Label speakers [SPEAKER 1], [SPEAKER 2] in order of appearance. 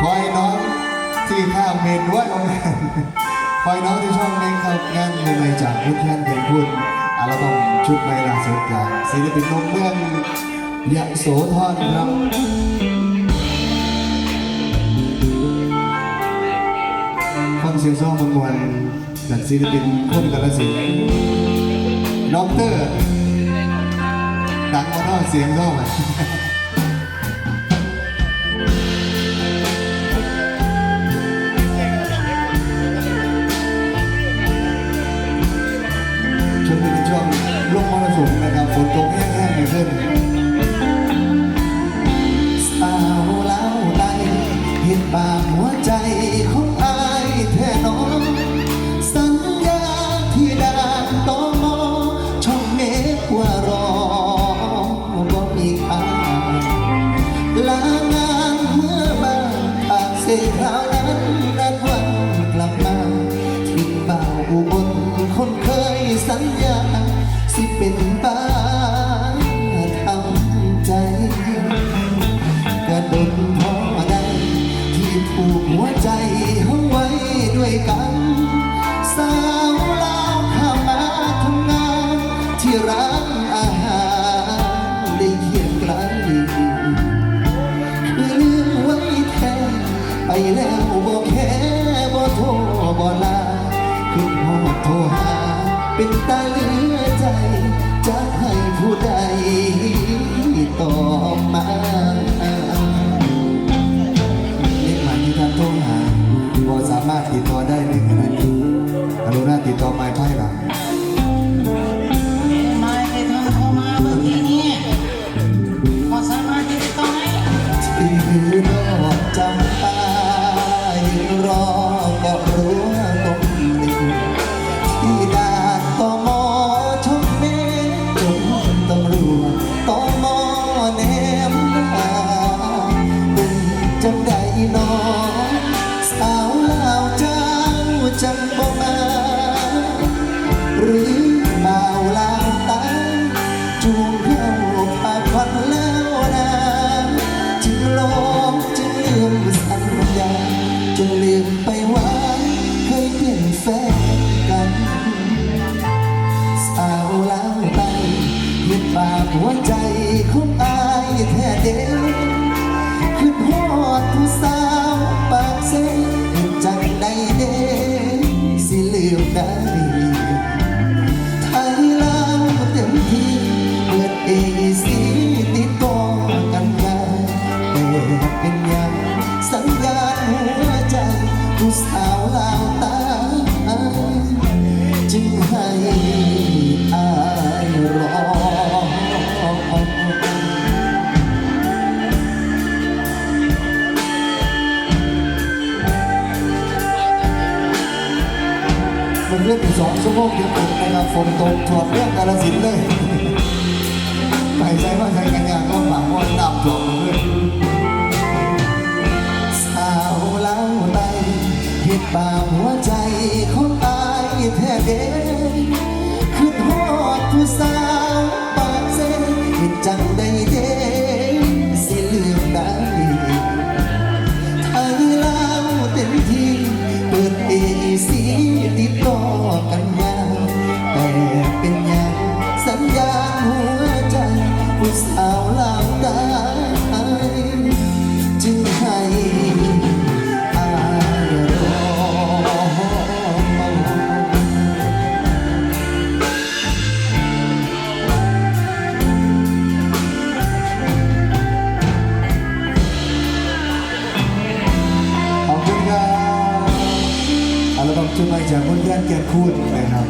[SPEAKER 1] คอยน้องที่ข้างเมนด้วยเอาแม่คอยน้องที่ชอบเพลงเข้างานเพลงใหม่จากพุทธแคนเพลงคุณอัลบั้มชุดใหม่ล่าสุดจากศิลปินนมเมืองยะโสธรครับฟังเสียงซ้อมมวลจากศิลปินคนกาลสินธุ์ด็อกเตอร์ดังมาท่าเสียงซ้อม ลงมรสุมนะครับฝนตกแห้งๆไม่ขึ้นสาวเล่าใดเห็นบาปหัวใจของ เป็นบ้าทำใจกระดุนพอได้ที่ผูกหัวใจเอาไว้ด้วยกัน สาวลาวข้ามาทำงาน ที่ร้านอาหารได้เคียงไกลคือลืมไว้แท้ไปแล้วบ่แค่บ่โทรบ่ลาคือหอดโทรหาเป็นตา บ่สามารถติดต่อได้ ้
[SPEAKER 2] ได้
[SPEAKER 1] ไทยลาวเต็มที่เปิดเอซีติดต่อกันมาแต่เป็นยังสัญญาณหัวใจผู้สาวลาวตา มันเรื่องอีกสองชั่วโมงเดียวกันนะครับฝนตกถอดเรื่องกาลสินเลยไปใช้ว่าใช้กันยากก็หวังว่าน้ำท่วมเลยสาวเล่าใดเหตุบาหัวใจของตายแท้เด็กคือทอดผู้สาวปากเส้นเหตุจังใด ต่ ขอบคุณครับอัลบั้มชุดใหม่จากคนต์แคนแก่นคูณนะครับ